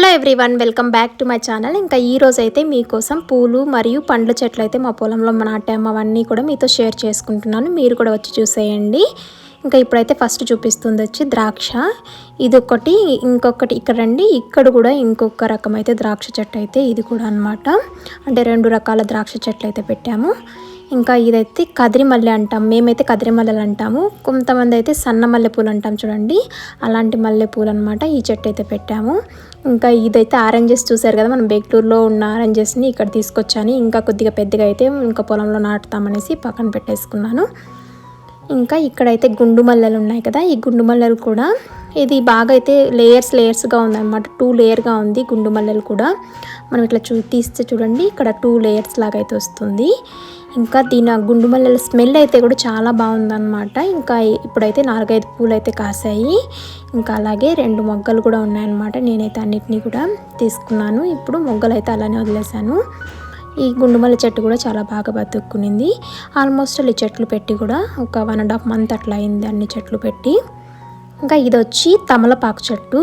Hello everyone welcome back to my channel. ఇంకా ఈ రోజు అయితే మీకోసం పూలు మరియు పండ్ల చెట్లు అయితే మా పొలంలో నాటాము అవన్నీ కూడా మీతో షేర్ చేసుకుంటున్నాను. మీరు కూడా వచ్చి చూసేయండి. ఇంకా ఇప్పుడైతే ఫస్ట్ చూపిస్తుంది వచ్చి ద్రాక్ష. ఇది ఒకటి ఇంకొకటి ఇక్కడ రండి. ఇక్కడ కూడా ఇంకొక రకం అయితే ద్రాక్ష చెట్టు అయితే ఇది కూడా అన్నమాట. అంటే రెండు రకాల ద్రాక్ష చెట్లు అయితే పెట్టాము. ఇంకా ఇదైతే కదిరిమల్లె అంటాం. మేమైతే కదిరిమల్లెలు అంటాము. కొంతమంది అయితే సన్న మల్లె పూలు అంటాం చూడండి. అలాంటి మల్లె పూలు అనమాట ఈ చెట్టు అయితే పెట్టాము. ఇంకా ఇదైతే ఆరెంజెస్ చూసారు కదా మనం బెంగళూరులో ఉన్న ఆరెంజెస్ని ఇక్కడ తీసుకొచ్చాను. ఇంకా కొద్దిగా పెద్దగా అయితే ఇంకా పొలంలో నాటుతామనేసి పక్కన పెట్టేసుకున్నాను. ఇంకా ఇక్కడైతే గుండు మల్లెలు ఉన్నాయి కదా ఈ గుండు మల్లెలు కూడా ఇది బాగా అయితే లేయర్స్ లేయర్స్గా ఉందన్నమాట. టూ లేయర్గా ఉంది గుండు మల్లెలు కూడా. మనం ఇట్లా చూ తీస్తే చూడండి ఇక్కడ టూ లేయర్స్ లాగా అయితే వస్తుంది. ఇంకా దీని ఆ గుండు మల్లెల స్మెల్ అయితే కూడా చాలా బాగుందన్నమాట. ఇంకా ఇప్పుడైతే నాలుగైదు పూలు అయితే కాసాయి. ఇంకా అలాగే రెండు మొగ్గలు కూడా ఉన్నాయన్నమాట. నేనైతే అన్నిటినీ కూడా తీసుకున్నాను. ఇప్పుడు మొగ్గలు అయితే అలానే వదిలేశాను. ఈ గుండుమల్ల చెట్టు కూడా చాలా బాగా బతుక్కునింది ఆల్మోస్ట్ ఈ చెట్లు పెట్టి కూడా ఒక వన్ అండ్ హాఫ్ మంత్ అట్లా అయింది అన్ని చెట్లు పెట్టి. ఇంకా ఇది వచ్చి తమలపాకు చెట్టు.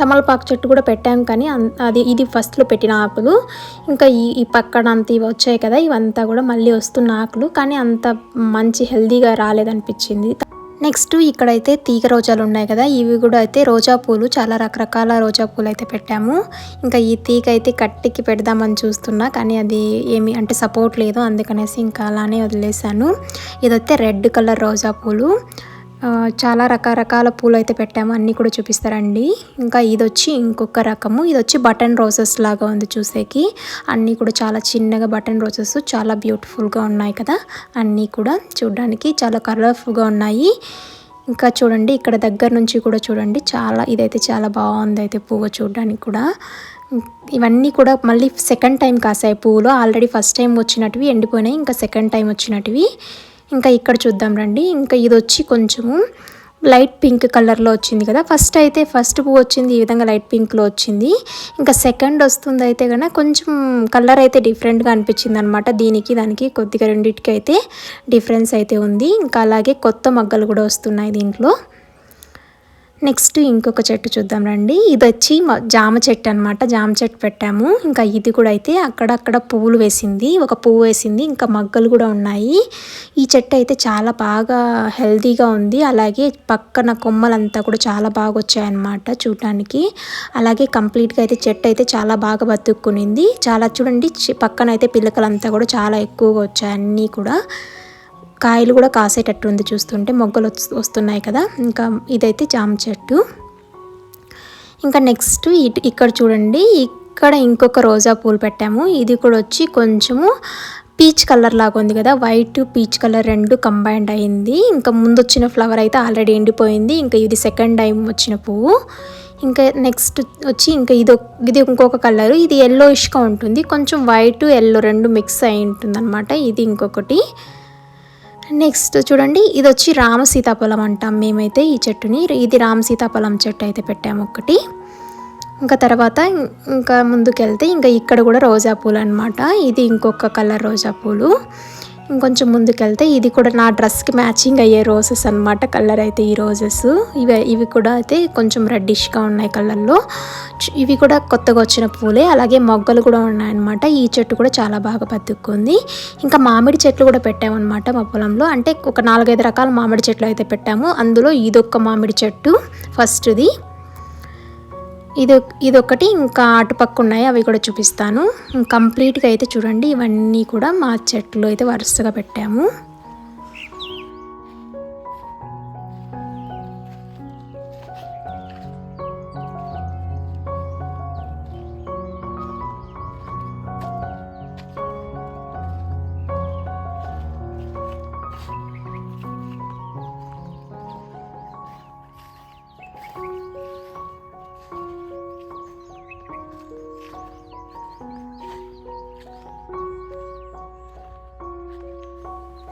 తమలపాకు చెట్టు కూడా పెట్టాం కానీ అది ఇది ఫస్ట్లో పెట్టిన ఆకులు. ఇంకా ఈ ఈ పక్కన అంత ఇవి వచ్చాయి కదా ఇవంతా కూడా మళ్ళీ వస్తున్న ఆకులు. కానీ అంత మంచి హెల్దీగా రాలేదనిపించింది. నెక్స్ట్ ఇక్కడైతే తీగ రోజాలు ఉన్నాయి కదా ఇవి కూడా అయితే రోజా పూలు చాలా రకరకాల రోజా పూలు అయితే పెట్టాము. ఇంకా ఈ తీగ అయితే కట్టికి పెడదామని చూస్తున్నా కానీ అది ఏమి అంటే సపోర్ట్ లేదు. అందుకనేసి ఇంకా అలానే వదిలేసాను ఇదైతే రెడ్ కలర్ రోజా పూలు. చాలా రకరకాల పూలు అయితే పెట్టాము. అన్నీ కూడా చూపిస్తారండి. ఇంకా ఇది వచ్చి ఇంకొక రకము. ఇది వచ్చి బటన్ రోజెస్ లాగా ఉంది చూసేకి. అన్నీ కూడా చాలా చిన్నగా బటన్ రోజెస్ చాలా బ్యూటిఫుల్గా ఉన్నాయి కదా. అన్నీ కూడా చూడడానికి చాలా కలర్ఫుల్గా ఉన్నాయి. ఇంకా చూడండి ఇక్కడ దగ్గర నుంచి కూడా చూడండి. చాలా ఇదైతే చాలా బాగుంది అయితే పువ్వు చూడడానికి కూడా. ఇవన్నీ కూడా మళ్ళీ సెకండ్ టైం కాసాయి పువ్వులు ఆల్రెడీ ఫస్ట్ టైం వచ్చినటివి ఎండిపోయినాయి. ఇంకా సెకండ్ టైం వచ్చినటివి. ఇంకా ఇక్కడ చూద్దాం రండి. ఇంకా ఇది వచ్చి కొంచెము లైట్ పింక్ కలర్లో వచ్చింది కదా. ఫస్ట్ అయితే ఫస్ట్ పువ్వు వచ్చింది ఈ విధంగా లైట్ పింక్లో వచ్చింది. ఇంకా సెకండ్ వస్తుంది అయితే కనుక కొంచెం కలర్ అయితే డిఫరెంట్గా అనిపించింది అనమాట దీనికి దానికి కొద్దిగా రెండింటికి అయితే డిఫరెన్స్ అయితే ఉంది. ఇంకా అలాగే కొత్త మగ్గలు కూడా వస్తున్నాయి దీంట్లో. నెక్స్ట్ ఇంకొక చెట్టు చూద్దాం రండి. ఇది వచ్చి జామ చెట్టు అనమాట జామ చెట్టు పెట్టాము. ఇంకా ఇది కూడా అయితే అక్కడక్కడ పువ్వులు వేసింది. ఒక పువ్వు వేసింది. ఇంకా మగ్గలు కూడా ఉన్నాయి. ఈ చెట్టు అయితే చాలా బాగా హెల్తీగా ఉంది. అలాగే పక్కన కొమ్మలంతా కూడా చాలా బాగా వచ్చాయన్నమాట చూడటానికి అలాగే కంప్లీట్గా అయితే చెట్టు అయితే చాలా బాగా బతుక్కునింది చాలా చూడండి పక్కన అయితే పిల్లకలంతా కూడా చాలా ఎక్కువగా వచ్చాయి అన్నీ కూడా. కాయలు కూడా కాసేటట్టు ఉంది చూస్తుంటే మొగ్గలు వస్తున్నాయి కదా. ఇంకా ఇదైతే జామ చెట్టు. ఇంకా నెక్స్ట్ ఇక్కడ చూడండి ఇక్కడ ఇంకొక రోజా పూలు పెట్టాము. ఇది కూడా వచ్చి కొంచెము పీచ్ కలర్ లాగా ఉంది కదా. వైట్ పీచ్ కలర్ రెండు కంబైండ్ అయింది. ఇంకా ముందు వచ్చిన ఫ్లవర్ అయితే ఆల్రెడీ ఎండిపోయింది. ఇంకా ఇది సెకండ్ టైం వచ్చిన పువ్వు. ఇంకా నెక్స్ట్ వచ్చి ఇంకా ఇది ఇది ఇంకొక కలర్. ఇది ఎల్లోయిష్గా ఉంటుంది. కొంచెం వైట్ ఎల్లో రెండు మిక్స్ అయి ఉంటుంది అనమాట ఇది ఇంకొకటి. నెక్స్ట్ చూడండి ఇది వచ్చి రామ సీతాఫలం అంటాం మేమైతే ఈ చెట్టుని. ఇది రామ సీతాఫలం చెట్టు అయితే పెట్టాము ఒకటి ఇంకా తర్వాత ఇంకా ముందుకెళ్తే ఇంకా ఇక్కడ కూడా రోజా పూలు అనమాట ఇది ఇంకొక కలర్ రోజా పూలు. ఇంకొంచెం ముందుకెళ్తే ఇది కూడా నా డ్రెస్కి మ్యాచింగ్ అయ్యే రోజెస్ అనమాట కలర్ అయితే ఈ రోజెస్. ఇవి ఇవి కూడా అయితే కొంచెం రెడ్డిష్గా ఉన్నాయి కలర్లో. ఇవి కూడా కొత్తగా వచ్చిన పూలే. అలాగే మొగ్గలు కూడా ఉన్నాయన్నమాట. ఈ చెట్టు కూడా చాలా బాగా బతుక్కుంది ఇంకా మామిడి చెట్లు కూడా పెట్టామన్నమాట మా పొలంలో. అంటే ఒక నాలుగైదు రకాల మామిడి చెట్లు అయితే పెట్టాము. అందులో ఇదొక్క మామిడి చెట్టు ఫస్ట్ది. ఇది ఇదొకటి ఇంకా అటుపక్క ఉన్నాయి అవి కూడా చూపిస్తాను. కంప్లీట్గా అయితే చూడండి ఇవన్నీ కూడా మా చెట్లు అయితే వరుసగా పెట్టాము.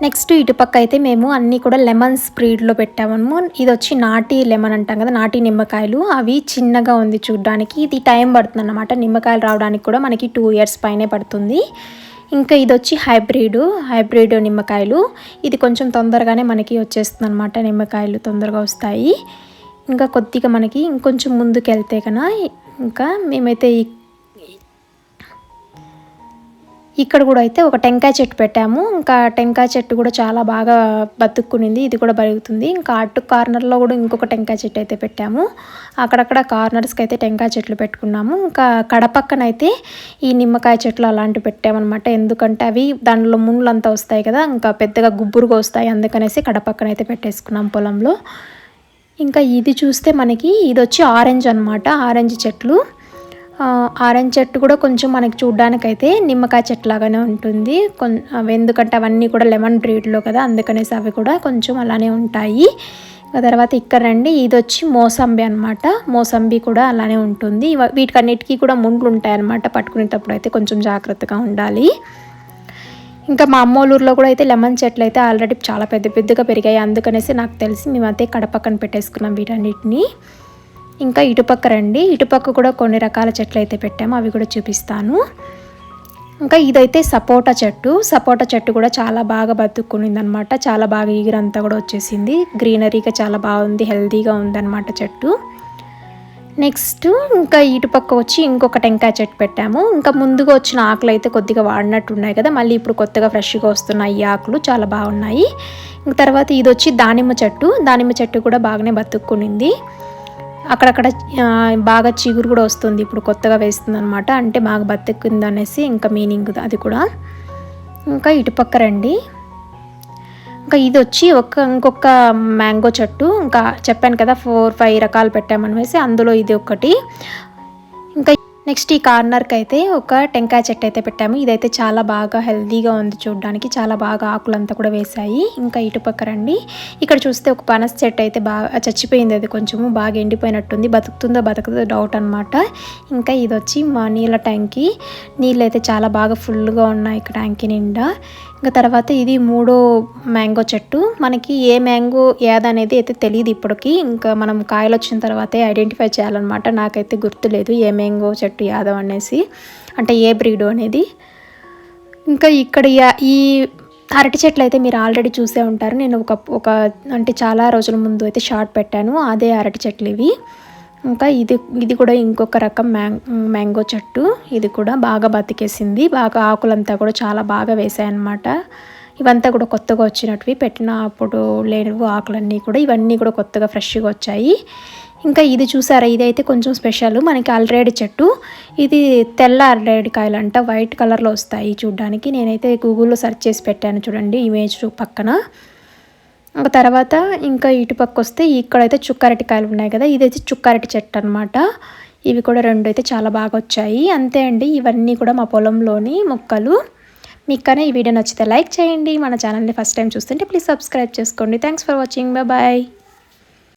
నెక్స్ట్ ఇటుపక్క అయితే మేము అన్నీ కూడా లెమన్ స్ప్రీడ్లో పెట్టాము ఇది వచ్చి నాటి లెమన్ అంటాం కదా నాటి నిమ్మకాయలు. అవి చిన్నగా ఉంది చూడడానికి. ఇది టైం పడుతుంది అన్నమాట నిమ్మకాయలు రావడానికి కూడా మనకి టూ ఇయర్స్ పైనే పడుతుంది. ఇంకా ఇది వచ్చి హైబ్రిడ్ హైబ్రిడ్ నిమ్మకాయలు. ఇది కొంచెం తొందరగానే మనకి వచ్చేస్తుంది అనమాట నిమ్మకాయలు తొందరగా వస్తాయి. ఇంకా కొద్దిగా మనకి ఇంకొంచెం ముందుకు వెళ్తే కన్నా ఇంకా మేమైతే ఇక్కడ కూడా అయితే ఒక టెంకాయ చెట్టు పెట్టాము. ఇంకా టెంకాయ చెట్టు కూడా చాలా బాగా బతుక్కునింది. ఇది కూడా బరుగుతుంది. ఇంకా అటు కార్నర్లో కూడా ఇంకొక టెంకాయ చెట్టు అయితే పెట్టాము. అక్కడక్కడ కార్నర్స్కి అయితే టెంకాయ చెట్లు పెట్టుకున్నాము. ఇంకా కడపక్కనైతే ఈ నిమ్మకాయ చెట్లు అలాంటివి పెట్టామన్నమాట. ఎందుకంటే అవి దానిలో ముళ్ళు అంతా వస్తాయి కదా ఇంకా పెద్దగా గుబ్బురుగా వస్తాయి. అందుకనేసి కడపక్కన అయితే పెట్టేసుకున్నాం పొలంలో. ఇంకా ఇది చూస్తే మనకి ఇది వచ్చి ఆరెంజ్ అనమాట ఆరెంజ్ చెట్లు. ఆరెంజ్ చెట్టు కూడా కొంచెం మనకి చూడడానికైతే నిమ్మకాయ చెట్టు లాగానే ఉంటుంది ఎందుకంటే అవన్నీ కూడా లెమన్ బ్రీడ్లో కదా అందుకనేసి అవి కూడా కొంచెం అలానే ఉంటాయి. తర్వాత ఇక్కడ రండి ఇది వచ్చి మోసంబి అనమాట మోసంబి కూడా అలానే ఉంటుంది. వీటికన్నిటికీ కూడా ముండ్లు ఉంటాయి అనమాట పట్టుకునేటప్పుడు అయితే కొంచెం జాగ్రత్తగా ఉండాలి. ఇంకా మా అమ్మోలూరులో కూడా అయితే లెమన్ చెట్లు అయితే ఆల్రెడీ చాలా పెద్ద పెద్దగా పెరిగాయి. అందుకనేసి నాకు తెలిసి మేమైతే కడపక్కన పెట్టేసుకున్నాం వీటన్నిటిని. ఇంకా ఇటుపక్క రండి. ఇటుపక్క కూడా కొన్ని రకాల చెట్లు అయితే పెట్టాము. అవి కూడా చూపిస్తాను. ఇంకా ఇదైతే సపోటా చెట్టు. సపోటా చెట్టు కూడా చాలా బాగా బతుక్కునింది అనమాట చాలా బాగా ఈగిరంతా కూడా వచ్చేసింది. గ్రీనరీగా చాలా బాగుంది. హెల్తీగా ఉందన్నమాట చెట్టు. నెక్స్ట్ ఇంకా ఇటుపక్క వచ్చి ఇంకొక టెంకాయ చెట్టు పెట్టాము. ఇంకా ముందుగా వచ్చిన ఆకులు అయితే కొద్దిగా వాడినట్టు ఉన్నాయి కదా. మళ్ళీ ఇప్పుడు కొత్తగా ఫ్రెష్గా వస్తున్నాయి ఈ ఆకులు చాలా బాగున్నాయి. ఇంక తర్వాత ఇది వచ్చి దానిమ్మ చెట్టు. దానిమ్మ చెట్టు కూడా బాగానే బతుక్కునింది అక్కడక్కడ బాగా చిగురు కూడా వస్తుంది. ఇప్పుడు కొత్తగా వేస్తుంది అనమాట అంటే బాగా బతుకుంది అనేసి ఇంకా మీనింగ్ అది కూడా. ఇంకా ఇటుపక్క రండి. ఇంకా ఇది వచ్చి ఒక ఇంకొక మ్యాంగో చెట్టు. ఇంకా చెప్పాను కదా ఫోర్ ఫైవ్ రకాలు పెట్టామనేసి అందులో ఇది ఒకటి. ఇంకా నెక్స్ట్ ఈ కార్నర్కి అయితే ఒక టెంకాయ చెట్టు అయితే పెట్టాము. ఇదైతే చాలా బాగా హెల్దీగా ఉంది చూడడానికి. చాలా బాగా ఆకులంతా కూడా వేసాయి ఇంకా ఇటుపక్క రండి. ఇక్కడ చూస్తే ఒక పనస చెట్టు అయితే బాగా చచ్చిపోయింది అది కొంచెము. బాగా ఎండిపోయినట్టుంది. బతుకుతుందో బతుకుతుందో డౌట్ అనమాట ఇంకా ఇది వచ్చి మా నీళ్ళ ట్యాంకీ. నీళ్ళు అయితే చాలా బాగా ఫుల్గా ఉన్నాయి ఇక్కడ ట్యాంకీ నిండా. ఇంకా తర్వాత ఇది మూడో మ్యాంగో చెట్టు. మనకి ఏ మ్యాంగో ఏదనేది అయితే తెలియదు ఇప్పటికి. ఇంకా మనం కాయలు వచ్చిన తర్వాతే ఐడెంటిఫై చేయాలన్నమాట. నాకైతే గుర్తులేదు ఏ మ్యాంగో చెట్టు యాదవ్ అనేసి. అంటే ఏ బ్రీడు అనేది. ఇంకా ఇక్కడ ఈ అరటి చెట్లు అయితే మీరు ఆల్రెడీ చూసే ఉంటారు. నేను ఒక ఒక అంటే చాలా రోజుల ముందు అయితే షార్ట్ పెట్టాను. అదే అరటి చెట్లు ఇవి. ఇంకా ఇది ఇది కూడా ఇంకొక రకం మ్యాంగో చెట్టు. ఇది కూడా బాగా బతికేసింది. బాగా ఆకులంతా కూడా చాలా బాగా వేసాయన్నమాట ఇవంతా కూడా కొత్తగా వచ్చినట్టువి. పెట్టిన అప్పుడు లేనివి ఆకులన్నీ కూడా ఇవన్నీ కూడా కొత్తగా ఫ్రెష్గా వచ్చాయి. ఇంకా ఇది చూసారా? ఇదైతే కొంచెం స్పెషల్. మనకి అల్రేడి చెట్టు. ఇది తెల్ల అల్రేడి కాయలంట. అంట వైట్ కలర్లో వస్తాయి చూడ్డానికి. నేనైతే గూగుల్లో సెర్చ్ చేసి పెట్టాను చూడండి. ఇమేజ్ పక్కన. ఇంకా తర్వాత ఇంకా ఇటుపక్క వస్తే ఇక్కడైతే చుక్కారటికాయలు ఉన్నాయి కదా ఇదైతే చుక్కారటి చెట్టు అనమాట ఇవి కూడా రెండు అయితే చాలా బాగా వచ్చాయి. అంతే అండి ఇవన్నీ కూడా మా పొలంలోని మొక్కలు. మీకు కానీ ఈ వీడియో నచ్చితే లైక్ చేయండి. మన ఛానల్ని ఫస్ట్ టైం చూస్తుంటే ప్లీజ్ సబ్స్క్రైబ్ చేసుకోండి. Thanks for watching bye